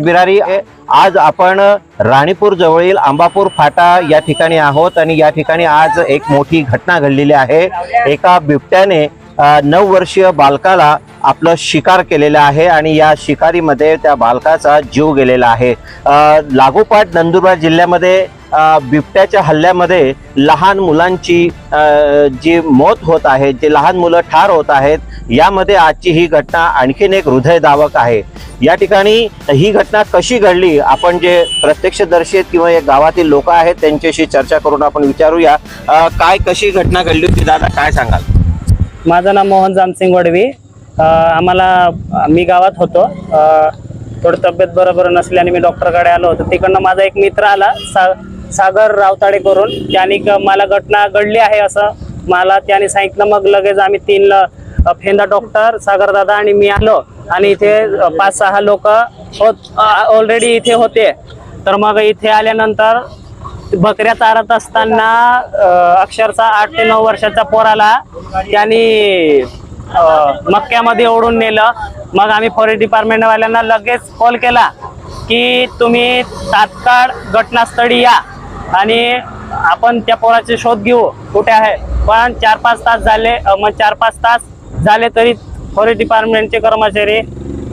बिरारी आज आपण राणीपूर जवळील आंबापूर फाटा या ठिकाणी आहोत आणि या ठिकाणी आज एक मोठी घटना घडलेली आहे. एका बिबट्याने नऊ वर्षीय बालकाला आपलं शिकार केलेलं आहे आणि या शिकारीमध्ये त्या बालकाचा जीव गेलेला आहे. लागोपाठ नंदुरबार जिल्ह्यामध्ये बिबट्याच्या हल्ल्यामध्ये लहान मुलांची जी मौत होत आहे जे लहान मुलं ठार होत आहेत यामध्ये आजची ही घटना आणखीन एक हृदयदावक आहे. या ठिकाणी ही घटना कशी घडली आपण जे प्रत्यक्षदर्शी आहेत किंवा या गावातील लोक आहेत त्यांच्याशी चर्चा करून आपण विचारूया. काय कशी घटना घडली होती दादा काय सांगाल? माझं नाव मोहन जामसिंग वडवी. आम्हाला मी गावात होतो. थोडं तब्येत बरोबर नसल्याने मी डॉक्टरकडे आलो होतो. तिकडनं माझा एक मित्र आला सा सागर रावताडे करून त्याने क- मला घटना घडली आहे असं मला त्याने सांगितलं. मग लगेच आम्ही तीन फेंदा डॉक्टर सागर दादा आणि मी आलो आणि इथे पाच सहा लोक होत ऑलरेडी इथे होते. तर मग इथे आल्यानंतर बकऱ्या चारत असताना अक्षरशः आठ ते नऊ वर्षाचा पोराला त्यांनी मक्क्यामध्ये ओढून नेलं. मग आम्ही फॉरेस्ट डिपार्टमेंटवाल्यांना लगेच कॉल केला की तुम्ही तात्काळ घटनास्थळी या. आणि आपण त्या पोराचे शोध घेऊ कुठे आहे. पण चार पाच तास झाले मग चार पाच तास झाले तरी फॉरेस्ट डिपार्टमेंटचे कर्मचारी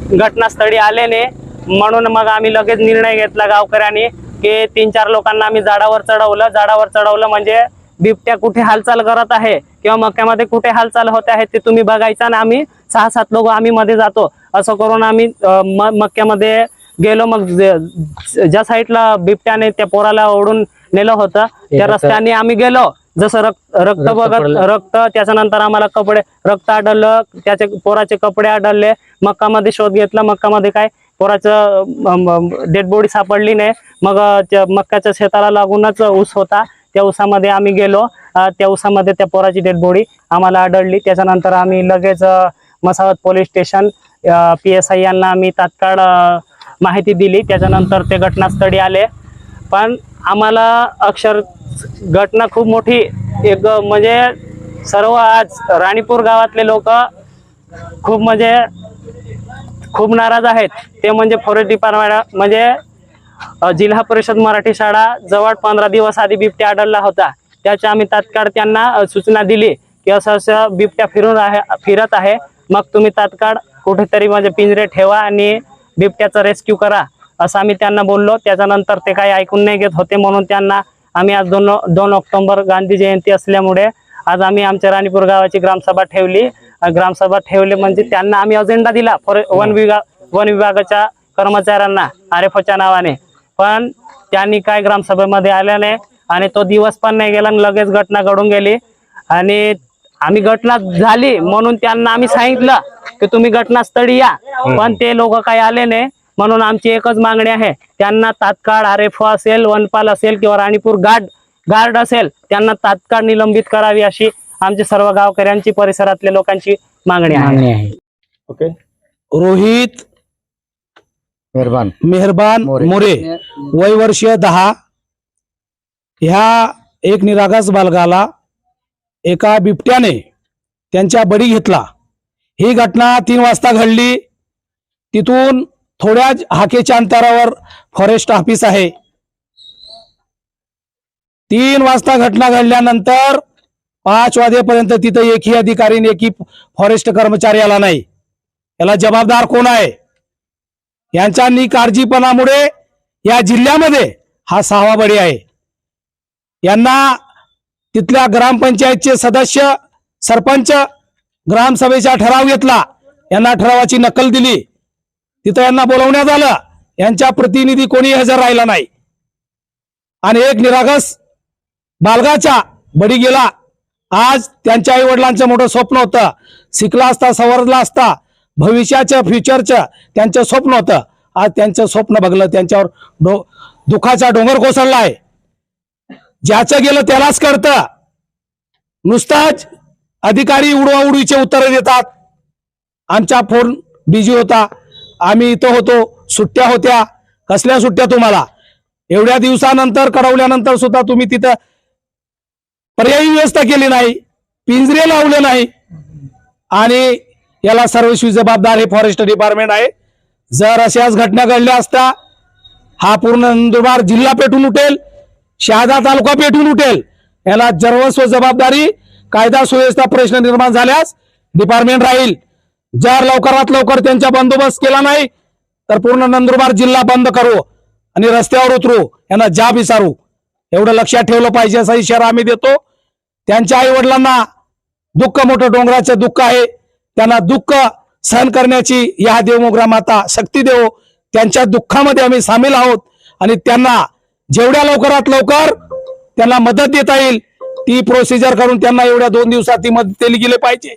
घटनास्थळी आले नाही म्हणून मग आम्ही लगेच निर्णय घेतला गावकऱ्यांनी की तीन चार लोकांना आम्ही झाडावर चढवलं. झाडावर चढवलं म्हणजे बिबट्या कुठे हालचाल करत आहे किंवा मक्यामध्ये कुठे हालचाल होत आहे ते तुम्ही बघायचं आणि आम्ही सहा सात लोक आम्ही मध्ये जातो. असं करून आम्ही म- मक्यामध्ये गेलो मग जे- ज्या साईडला बिबट्याने त्या पोराला ओढून नेलं होतं त्या रस्त्याने आम्ही गेलो. जसं रक्त रक्त बघत रक्त त्याच्यानंतर आम्हाला कपडे रक्त आढळलं त्याचे पोराचे कपडे आढळले. मक्कामध्ये शोध घेतला. मक्कामध्ये काय? पोराचं डेड बॉडी सापडली नाही. मग मक्काच्या शेताला लागूनच ऊस होता. त्या ऊसामध्ये आम्ही गेलो. त्या ऊसामध्ये त्या पोराची डेड बॉडी आम्हाला आढळली. त्याच्यानंतर आम्ही लगेच Masavat police station P S I यांना आम्ही तात्काळ माहिती दिली. त्याच्यानंतर ते घटनास्थळी आले. पण आम्हाला अक्षर घटना खूप मोठी एक म्हणजे सर्व आज राणीपूर गावातले लोक खूप म्हणजे खूप नाराज आहेत. ते म्हणजे फॉरेस्ट डिपार्टमेंट म्हणजे जिल्हा परिषद मराठी शाळा जवळ पंधरा दिवस आधी बिबट्या आढळला होता. त्याच्या आम्ही तात्काळ त्यांना सूचना दिली की असं असं बिबट्या फिरून आहे फिरत आहे. मग तुम्ही तात्काळ कुठेतरी म्हणजे पिंजरे ठेवा आणि बिबट्याचा रेस्क्यू करा असं आम्ही त्यांना बोललो. त्याच्यानंतर ते काही ऐकून नाही घेत होते म्हणून त्यांना आम्ही आज दोन दोन ऑक्टोबर गांधी जयंती असल्यामुळे आज आम्ही आमच्या राणीपूर गावाची ग्रामसभा ठेवली. ग्रामसभा ठेवली म्हणजे त्यांना आम्ही अजेंडा दिला फॉरे वन विभाग वन विभागाच्या कर्मचाऱ्यांना आर एफ ओच्या नावाने. पण त्यांनी काय ग्रामसभेमध्ये आल्या नाही आणि तो दिवस पण नाही गेला आणि लगेच घटना घडून गेली. आणि आम्ही घटना झाली म्हणून त्यांना आम्ही सांगितलं की तुम्ही घटनास्थळी या. पण ते लोक काही आले नाही. म्हणून आमची एकच मागणी आहे. त्यांना तात्काळ आर एफ असेल वनपाल असेल किंवा राणीपूर गार्ड गार्ड असेल त्यांना तात्काळ निलंबित करावी अशी आमची सर्व गावकऱ्यांची परिसरातल्या लोकांची मागणी आहे. ओके. रोहित मेहरबान. मेहरबान मोरे. मोरे. वय वर्ष दहा. ह्या एक निरागस बालकाला एका बिबट्याने त्यांच्या बडी घेतला. ही घटना तीन वाजता घडली. तिथून थोड्याच हाकेच्या अंतरावर फॉरेस्ट ऑफिस आहे. तीन वाजता घटना घडल्यानंतर पाच वाजेपर्यंत तिथं एकही अधिकारी आणि एकही फॉरेस्ट कर्मचारी आला नाही. याला जबाबदार कोण आहे? यांच्या निकाळजीपणामुळे या जिल्ह्यामध्ये हा सहावा बळी आहे. यांना तिथल्या ग्रामपंचायतचे सदस्य सरपंच ग्रामसभेचा ठराव घेतला. यांना ठरावाची नकल दिली. तिथं यांना बोलवण्यात आलं. यांच्या प्रतिनिधी कोणी हजर राहिला नाही. आणि एक निरागस बालगाच्या बडी गेला. आज त्यांच्या आई वडिलांचं मोठं स्वप्न होतं. शिकला असता सवरला असता भविष्याचं फ्युचरचं त्यांचं स्वप्न होतं. आज त्यांचं स्वप्न बघलं. त्यांच्यावर डो दुःखाचा डोंगर कोसळला आहे. ज्याचं गेलं त्यालाच कळतं. नुसताच अधिकारी उडवाउडवीचे उत्तरं देतात. आमचा फोन बिझी होता. आम्ही इथं होतो. सुट्ट्या होत्या. कसल्या सुट्ट्या तुम्हाला? एवढ्या दिवसानंतर कळवल्यानंतर सुद्धा तुम्ही तिथं पर्यायी व्यवस्था केली नाही. पिंजरे लावले नाही. आणि याला सर्वस्वी जबाबदार हे फॉरेस्ट डिपार्टमेंट आहे. जर अशाच घटना घडल्या असता हा पूर्ण नंदुरबार जिल्हा पेटून उठेल. शहादा तालुका पेटून उठेल. याला जर्वस्व जबाबदारी कायदा सुव्यवस्था प्रश्न निर्माण झाल्यास डिपार्टमेंट राहील. जर लवकरात लवकर त्यांचा बंदोबस्त केला नाही तर पूर्ण नंदुरबार जिल्हा बंद करू आणि रस्त्यावर उतरू यांना जाब विचारू एवढं लक्षात ठेवलं पाहिजे असा इशारा आम्ही देतो. त्यांच्या आई वडिलांना दुःख मोठं डोंगराचं दुःख आहे. त्यांना दुःख सहन करण्याची या देवमोगरा माता शक्ती देव. त्यांच्या दुःखामध्ये आम्ही सामील आहोत आणि त्यांना जेवढ्या लवकरात लवकर त्यांना मदत देता येईल ती प्रोसिजर करून त्यांना एवढ्या दोन दिवसात ती मदत दिली गेली पाहिजे.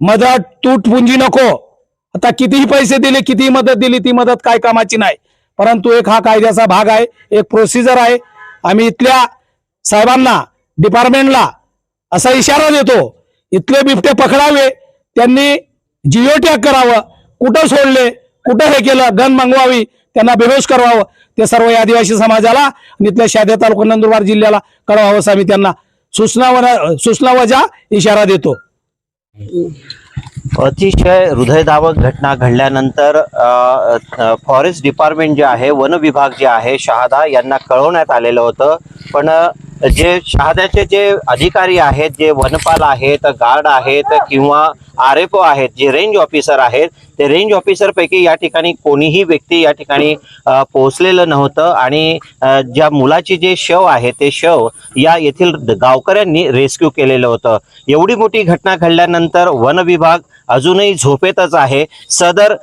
मदत तूट पुंजी नको. आता कितीही पैसे दिले कितीही मदत दिली ती मदत काय कामाची नाही. परंतु एक हा कायद्याचा भाग आहे एक प्रोसिजर आहे. आम्ही इथल्या साहेबांना डिपार्टमेंटला असा इशारा देतो इथले बिबटे पकडावे त्यांनी जिओ टॅग करावं कुठं सोडले कुठं हे केलं गन मागवावी त्यांना बेहोश करवावं ते सर्व या आदिवासी समाजाला आणि इथल्या शाद्या तालुका नंदुरबार जिल्ह्याला कळवावं असं आम्ही त्यांना सूचना सूचना वजा इशारा देतो. अतिशय हृदयदावक घटना घडल्यानंतर फॉरेस्ट डिपार्टमेंट जे आहे वन विभाग जे आहे शहादा यांना कळवण्यात आलेलं होतं. पण जे शहाद्याचे जे अधिकारी आहेत जे वनपाल आहेत गार्ड आहेत किंवा आर एफ ओ आहेत जे रेंज ऑफिसर आहेत ते रेंज ऑफिसर पैकी या ठिकाणी कोणीही व्यक्ती या ठिकाणी पोहोचलेलं नव्हतं आणि ज्या मुलाची जे शव आहे ते शव या येथील गावकऱ्यांनी रेस्क्यू केलेलं होतं. एवढी मोठी घटना घडल्यानंतर वन विभाग अजूनही झोपेतच आहे. सदर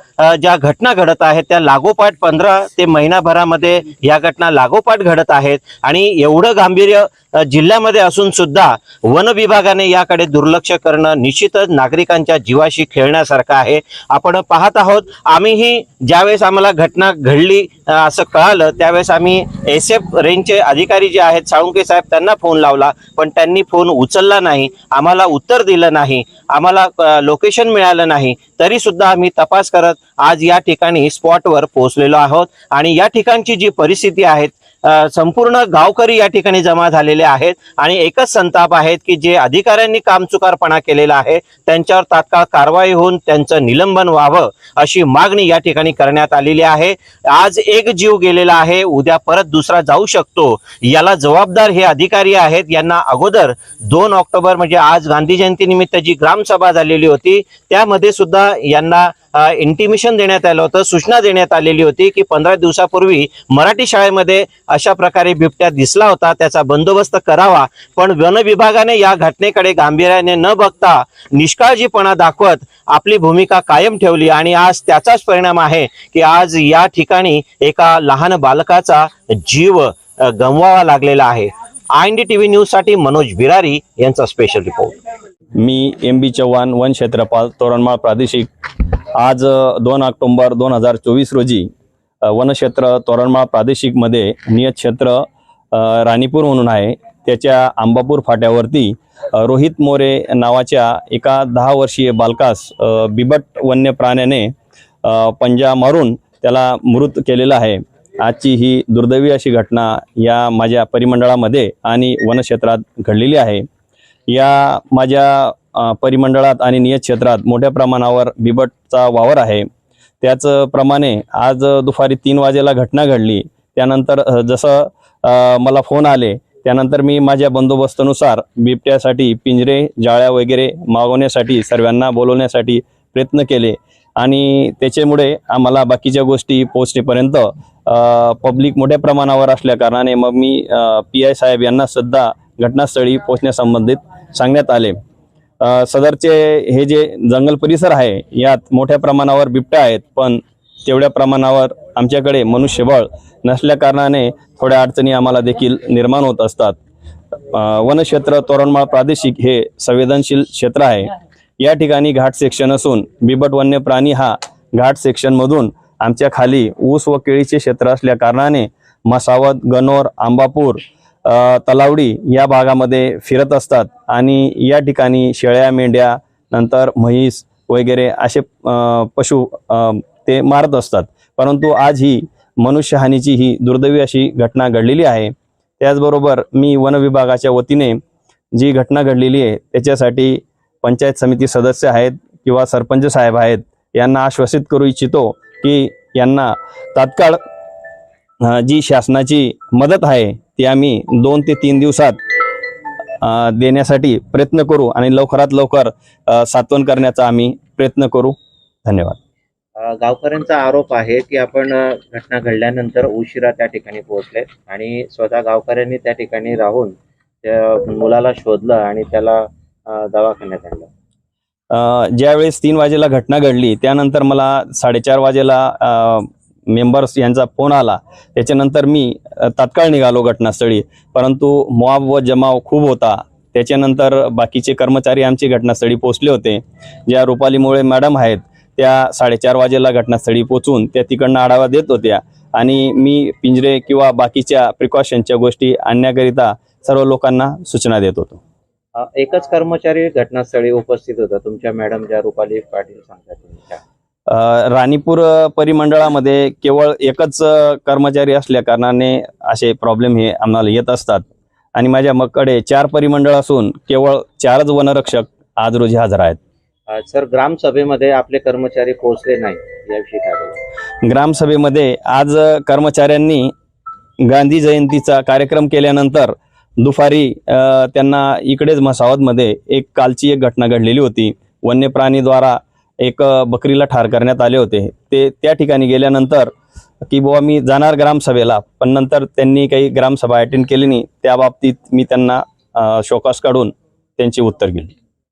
ज्या घटना घडत आहेत त्या लागोपाठ पंधरा ते महिनाभरामध्ये या घटना लागोपाठ घडत आहेत. आणि एवढं गांभीर्य जिल्ह्यामध्ये असून सुद्धा वन विभागाने याकडे दुर्लक्ष करणं निश्चितच नागरिकांच्या जीवाशी खेळण्यासारखं आहे. आपण पाहत आहोत आम्हीही ज्यावेळेस आम्हाला घटना घडली असं कळालं त्यावेळेस आम्ही एस एफ रेंजचे अधिकारी जे आहेत साळुंके साहेब त्यांना फोन लावला पण त्यांनी फोन उचलला नाही आम्हाला उत्तर दिलं नाही. आम्हाला लोकेशन मिळालं नाही. तरी सुद्धा आम्ही तपास करत आज या ठिकाणी स्पॉटवर पोहोचलेलो आहोत. आणि या ठिकाणची जी परिस्थिती आहे संपूर्ण गावकरी या ठिकाणी जमा झालेले आहेत आणि एकच संताप आहेत की जे अधिकाऱ्यांनी कामचुकारपणा केलेला आहे त्यांच्यावर तात्काळ कारवाई होऊन त्यांचं निलंबन व्हावं अशी मागणी या ठिकाणी करण्यात आलेली आहे. आज एक जीव गेलेला आहे उद्या परत दुसरा जाऊ शकतो. याला जबाबदार हे अधिकारी आहेत यांना अगोदर दोन ऑक्टोबर म्हणजे आज गांधी जयंती निमित्त जी ग्रामसभा झालेली होती त्यामध्ये सुद्धा यांना इंटिमेशन देण्यात आलं होतं सूचना देण्यात आलेली होती की पंधरा दिवसापूर्वी मराठी शाळेमध्ये अशा प्रकारे बिबट्या दिसला होता त्याचा बंदोबस्त करावा. पण वन विभागाने या घटनेकडे गांभीर्याने न बघता निष्काळजीपणा दाखवत आपली भूमिका कायम ठेवली आणि आज त्याचाच परिणाम आहे की आज या ठिकाणी एका लहान बालकाचा जीव गमवावा लागलेला आहे. आय एन डी टीव्ही न्यूजसाठी मनोज बिरारी यांचा स्पेशल रिपोर्ट मी एम बी चव्हाण वन क्षेत्रपाल तोरणमाळ प्रादेशिक. आज दोन ऑक्टोंबर दोन हजार चोवीस रोजी वनक्षेत्र तोरणमाळ प्रादेशिकमध्ये नियत क्षेत्र राणीपूर म्हणून आहे. त्याच्या आंबापूर फाट्यावरती रोहित मोरे नावाच्या एका दहा वर्षीय बालकास बिबट वन्य प्राण्याने पंजा मारून त्याला मृत केलेला आहे. आजची ही दुर्दैवी अशी घटना या माझ्या परिमंडळामध्ये आणि वनक्षेत्रात घडलेली आहे. या माझ्या परिमंडळात आणि नियत क्षेत्रात मोठ्या प्रमाणावर बिबटचा वावर आहे. त्याचप्रमाणे आज दुपारी तीन वाजेला घटना घडली. त्यानंतर जसं मला फोन आले त्यानंतर मी माझ्या बंदोबस्तानुसार बिबट्यासाठी पिंजरे जाळ्या वगैरे मागवण्यासाठी सर्वांना बोलवण्यासाठी प्रयत्न केले. आणि त्याच्यामुळे आम्हाला बाकीच्या गोष्टी पोहोचेपर्यंत पब्लिक मोठ्या प्रमाणावर असल्या कारणाने मग मी पी आय साहेब यांना सुद्धा घटनास्थळी पोहोचण्यासंबंधित सांगण्यात आले. सदरचे हे जे जंगल परिसर आहे यात मोठ्या प्रमाणावर बिबट्या आहेत पण तेवढ्या प्रमाणावर आमच्याकडे मनुष्यबळ नसल्याकारणाने थोड्या अडचणी आम्हाला देखील निर्माण होत असतात. वनक्षेत्र तोरणमाळ प्रादेशिक हे संवेदनशील क्षेत्र आहे. या ठिकाणी घाट सेक्शन असून बिबट वन्य प्राणी हा घाट सेक्शनमधून आमच्या खाली ऊस व केळीचे क्षेत्र असल्या कारणाने मसावत गनोर आंबापूर तलावडी या भागामध्ये फिरत असतात आणि या ठिकाणी शेळ्या मेंढ्या नंतर म्हैस वगैरे असे पशु ते मारत असतात. परंतु आज ही मनुष्यहानीची ही दुर्दैवी अशी घटना घडलेली आहे. त्याचबरोबर मी वन विभागाच्या वतीने जी घटना घडलेली आहे त्याच्यासाठी पंचायत समिती सदस्य आहेत किंवा सरपंच साहेब आहेत यांना आश्वासित करू इच्छितो की यांना तात्काळ जी शासनाची मदत आहे ती आम्ही दोन ते तीन दिवसात देण्यासाठी प्रयत्न करू आणि लवकरात लवकर सात्वन करण्याचा आम्ही प्रयत्न करू. धन्यवाद. गावकऱ्यांचा आरोप आहे की आपण घटना घडल्यानंतर उशिरा त्या ठिकाणी पोहोचले आणि स्वतः गावकऱ्यांनी त्या ठिकाणी राहून त्या मुलाला शोधलं आणि त्याला दवाखान्यात आणलं. ज्यावेळेस तीन वाजेला घटना घडली त्यानंतर मला साडेचार वाजेला मेंबर्स यांचा फोन आला. त्याच्यानंतर मी तात्काळ निघालो घटनास्थळी. परंतु मॉब व जमाव खूप होता. त्याच्यानंतर बाकीचे कर्मचारी आमचे घटनास्थळी पोहोचले होते. ज्या रुपालीमुळे मॅडम आहेत त्या साडेचार वाजेला घटनास्थळी पोचून त्या तिकडनं आढावा देत होत्या. आणि मी पिंजरे किंवा बाकीच्या प्रिकॉशनच्या गोष्टी आणण्याकरिता सर्व लोकांना सूचना देत होतो. एकच कर्मचारी घटनास्थळी उपस्थित होता. तुमच्या मॅडम ज्या रुपाली पाटील सांगतात राणीपूर परिमंडळामध्ये केवळ एकच कर्मचारी असल्या कारणाने असे प्रॉब्लेम हे आम्हाला येत असतात. आणि माझ्या मकडे चार परिमंडळ असून केवळ चारच वनरक्षक आज रोजी हजर आहेत. सर ग्रामसभेमध्ये आपले कर्मचारी पोहोचले नाही याविषयी काय? ग्रामसभेमध्ये आज कर्मचाऱ्यांनी गांधी जयंतीचा कार्यक्रम केल्यानंतर दुपारी त्यांना इकडेच म्हसावतमध्ये एक कालची एक घटना घडलेली होती. वन्य प्राणीद्वारा एक बकरीला ठार करण्यात आले होते. ते त्या ठिकाणी गेल्यानंतर की बुवा मी जाणार ग्रामसभेला पण नंतर त्यांनी काही ग्रामसभा अटेंड केली नाही. त्या बाबतीत मी त्यांना शोकास काढून त्यांची उत्तर केली